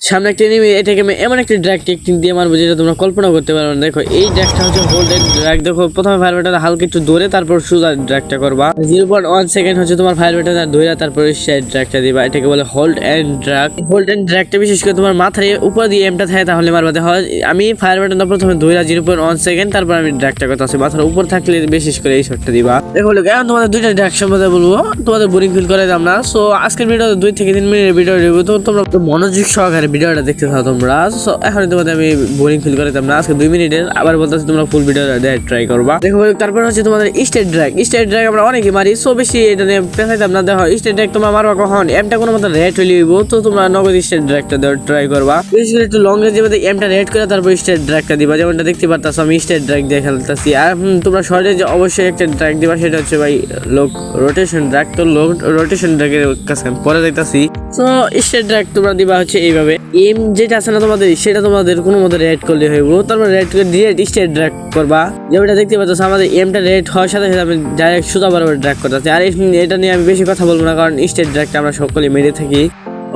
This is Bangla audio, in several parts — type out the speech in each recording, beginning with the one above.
সামনে একটা এনিমি এটাকে আমি এমন একটা ড্র্যাগ টেকনিক দিয়ে মারবো যেটা তোমরা কল্পনা করতে পারবে না। দেখো, এই ড্র্যাগটা হচ্ছে হোল্ডেন ড্র্যাগ দেখো, প্রথমে ফায়ার ব্যাটার হালকা একটু ধরে, তারপর সুদা ড্র্যাগটা করবা। জিরো পয়েন্ট ওয়ান সেকেন্ড হচ্ছে তোমার ফায়ার ব্যাটার ধরে তারপর সেই ড্র্যাগটা দিবা। এটাকে বলে hold and drag hold and ড্র্যাগটা বিশেষ করে তোমার মাথার উপর দিয়ে এমটা থাকে তাহলে মারবা। দেখো, আমি ফায়ার ব্যাটারটা প্রথমে ধরে জিরো পয়েন্ট ওয়ান সেকেন্ড তারপর আমি ড্র্যাগটা করতে আসি মাথার উপর থাকলে বিশেষ করে এই শটটা দিবা। দেখো লোক এখন তোমাদের দুইটা ড্র্যাগ সম্বন্ধে বলব। তোমাদের বোরিং ফিল করে দাম না। সো আজকের ভিডিও দুই থেকে তিন মিনিটের ভিডিও রিভিউ তো তোমরা মনোযোগ সহকারে ভিডিওটা দেখতে থাকো তোমরা। সো এখন তোমাদের আমি বোরিং ফিল করে না। আজকে দুই মিনিটের। আবার বলতেছি তোমরা ফুল ভিডিও ট্রাই করবা। দেখো তারপর হচ্ছে তোমাদের স্টেট ড্র্যাগ স্টেট ড্র্যাগ আমরা অনেকে মারি সো বেশি এটা নিয়ে পেঁচাইতাম না। দেখো স্টেট ড্র্যাগ তোমরা মারবা কখন? এমটা কোনো মতো রেট হইলে হইব তো তোমরা নগদ স্টেট ড্র্যাগটা দেওয়ার ট্রাই করবা। বিশেষ করে একটু লং রেঞ্জের মধ্যে এমটা রেড করে তারপর স্টেট ড্র্যাগটা দিবা। যেমনটা দেখতে পারতাছো, আমি স্টেট ড্র্যাগ দিয়ে খেলতেছি। আর তোমরা শর্ট যে অবশ্যই একটা ড্র্যাগ দিবা, সেটা হচ্ছে ভাই লোক রোটেশন ড্র্যাগ তো লোক রোটেশন ড্র্যাগের কাছে পরে দেখতাছি সো স্টেট ড্র্যাগ তোমরা দিবা হচ্ছে এইভাবে। এম যেটা আছে না তোমাদের, সেটা তোমাদের কোনো মতো রেড করলে হইব তারপর রেড করে ডিরেক্ট স্টেট ড্র্যাগ করবা। যেটা দেখতে পাচ্ছ, আমাদের এমটা রেড হওয়ার সাথে সাথে আমি ডাইরেক্ট সুতা বরাবর ড্র্যাগ করতে আর এটা নিয়ে আমি বেশি কথা বলব না, কারণ স্টেট ড্র্যাগটা আমরা সকলে মেরে থাকি।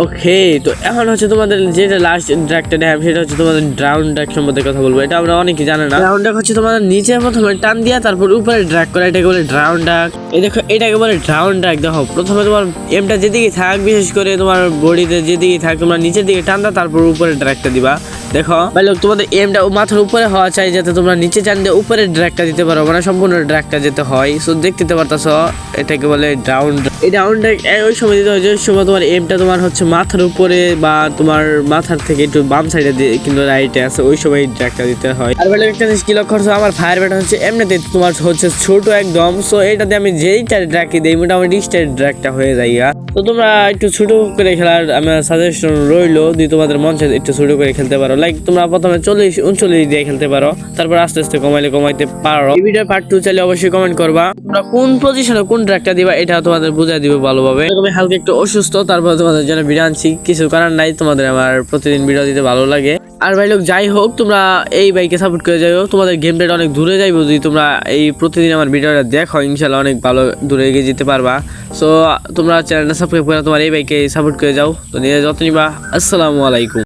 ওকে তো এখন হচ্ছে তোমাদের যেটা লাস্ট ড্রাগটা ড্যাম সেটা হচ্ছে তোমাদের ড্রাউন ড্র্যাগ সম্বন্ধে কথা বলব। এটা আমরা অনেকে জানে না। ড্রাউন ড্র্যাগ হচ্ছে তোমাদের নিচে প্রথমে টান দিয়া তারপর উপরে ড্র্যাক করা, এটাকে বলে ড্রাউন ডাক এই দেখো, এটাকে বলে ড্রাউন ডাক দেখো। প্রথমে তোমার এমটা যেদিকে থাক, বিশেষ করে তোমার বডিতে যেদিকে থাক, তোমরা নিচের দিকে টান দা তারপর উপরে ড্র্যাগটা দিবা। দেখো। ভাই, লোক, তোমাদের এমটা মাথার উপরে হওয়া চাই যাতে তোমরা নিচে চান দিয়ে উপরে ড্র্যাগটা দিতে পারো। মানে সম্পূর্ণ ড্র্যাগটা যেতে হয়। সো দেখতে পারতাছ, এটাকে বলে ডাউন এই ডাউন ড্র্যাগ ওই সময় দিতে হয় যে সময় তোমার এমটা তোমার হচ্ছে মাথার উপরে বা তোমার মাথার থেকে একটু বাম সাইডে কিন্তু রাইটে আছে, ওই সময় ড্র্যাগটা দিতে হয়। আর ভাই একটা জিনিস কি লক্ষ্য করছ? আমার ফায়ার ব্যাট হচ্ছে এমনিতে তোমার হচ্ছে ছোট একদম। সো এটাতে আমি যেইটা ড্র্যাগই দিই, মোটামুটি স্টেট ড্র্যাগটা হয়ে যায়। তো তোমরা একটু ছোট করে খেলার, আমার সাজেশন রইল যদি তোমাদের মন চায় একটু ছোট করে খেলতে পারো। লাইক তোমরা প্রথমে চল্লিশ, উনচল্লিশ দিয়ে খেলতে পারো। তারপর আস্তে আস্তে কমাইলে কমাইতে পারো। এই ভিডিওর পার্ট টু চাইলে অবশ্যই কমেন্ট করবা। তোমরা কোন পজিশনে কোন ট্র্যাকটা দিবা, এটা তোমাদের বুঝাই দিবে ভালোভাবে। তুমি হালকা একটু অসুস্থ, তারপর তোমাদের জন্য ভিডিও আনছি। কিছু করার নাই, তোমাদের আমার প্রতিদিন ভিডিও দিতে ভালো লাগে। আর ভাই লোক, যাই হোক, তোমরা এই বাইকে সাপোর্ট করে যাইও। তোমাদের গেম প্লেটা অনেক দূরে যাইবো, যদি তোমরা এই প্রতিদিন আমার ভিডিওটা দেখো ইনশাল্লাহ অনেক ভালো দূরে এগিয়ে যেতে পারবা। সো তোমরা চ্যানেলটা সাবস্ক্রাইব করে তোমার এই বাইকে সাপোর্ট করে যাও। তো নিয়ে যত্ন নিবা। আসসালামু আলাইকুম।